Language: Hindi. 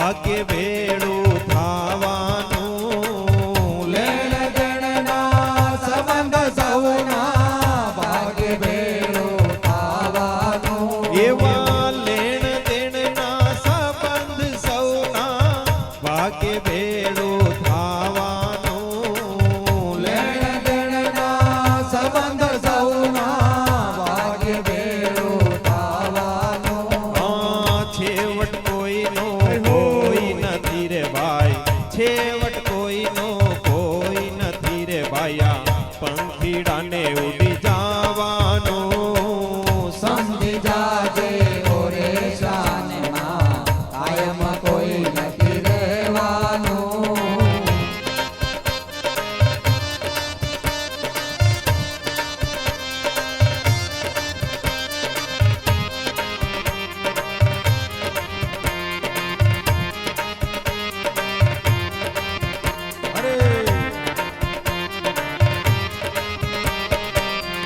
भाग्य वेणु भावानु लेण गणना समंग सौना भाग्य वेणु भावानु एवं लेण संबंध सौना भाग्य वेणु છેવટ કોઈ નો કોઈ નથી રે ભાયા. પંખીડાને ઉડ